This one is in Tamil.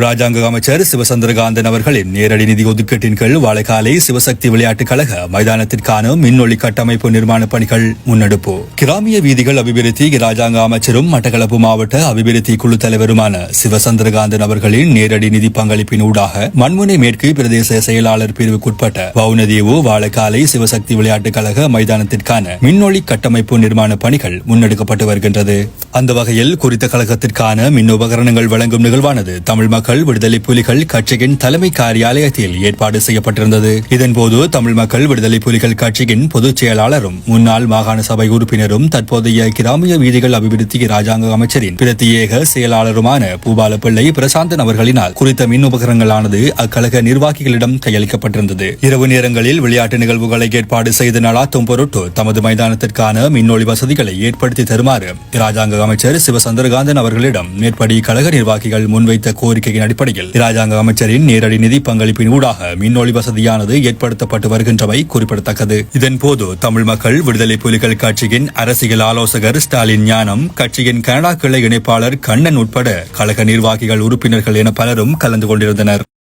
ராஜாங்க அமைச்சர் சிவசந்திரகாந்தன் அவர்களின் நேரடி நிதி ஒதுக்கீட்டின் கீழ் வாழைக்காலை சிவசக்தி விளையாட்டுக் கழக மைதானத்திற்கான மின்னொளி கட்டமைப்பு நிர்மாண பணிகள் முன்னெடுப்பு. கிராமிய வீதிகள் அபிவிருத்தி ராஜாங்க அமைச்சரும் மட்டக்களப்பு மாவட்ட அபிவிருத்தி குழு தலைவருமான சிவசந்திரகாந்தன் அவர்களின் நேரடி நிதி பங்களிப்பின் ஊடாக மண்முனை மேற்கு பிரதேச செயலாளர் பிரிவுக்குட்பட்ட வவுனதேவு வாழைக்காலை சிவசக்தி விளையாட்டுக் கழக மைதானத்திற்கான மின்னொளி கட்டமைப்பு நிர்மாண பணிகள் முன்னெடுக்கப்பட்டு வருகின்றது. அந்த வகையில் குறித்த கழகத்திற்கான மின் உபகரணங்கள் வழங்கும் நிகழ்வானது தமிழ் மக்கள் விடுதலை புலிகள் கட்சியின் தலைமை காரியாலயத்தில் ஏற்பாடு செய்யப்பட்டிருந்தது. இதன்போது தமிழ் மக்கள் விடுதலை புலிகள் கட்சியின் பொதுச் செயலாளரும் முன்னாள் மாகாண சபை உறுப்பினரும் தற்போதைய கிராமிய வீதிகள் அபிவிருத்தி ராஜாங்க அமைச்சரின் பிரத்யேக செயலாளருமான பூபால பிள்ளை பிரசாந்தன் அவர்களினால் குறித்த மின் உபகரணங்களானது அக்கழக நிர்வாகிகளிடம் கையளிக்கப்பட்டிருந்தது. இரவு நேரங்களில் விளையாட்டு நிகழ்வுகளை ஏற்பாடு செய்து நடாத்தும் பொருட்டு தமது மைதானத்திற்கான மின்னொளி வசதிகளை ஏற்படுத்தி தருமாறு ராஜாங்க அமைச்சர் சிவசந்திரகாந்தன் அவர்களிடம் மேற்படி கழக நிர்வாகிகள் முன்வைத்த கோரிக்கை கோரிக்கையின் அடிப்படையில் ராஜாங்க அமைச்சரின் நேரடி நிதி பங்களிப்பின் ஊடாக மின்னொளி வசதியானது ஏற்படுத்தப்பட்டு வருகின்றமை குறிப்பிடத்தக்கது. இதன்போது தமிழ் மக்கள் விடுதலை புலிகள் கட்சியின் அரசியல் ஆலோசகர் ஸ்டாலின் ஞானம் கட்சியின் கனடா கிளை இணைப்பாளர் கண்ணன் உட்பட கழக நிர்வாகிகள் உறுப்பினர்கள் என பலரும் கலந்து கொண்டிருந்தனர்.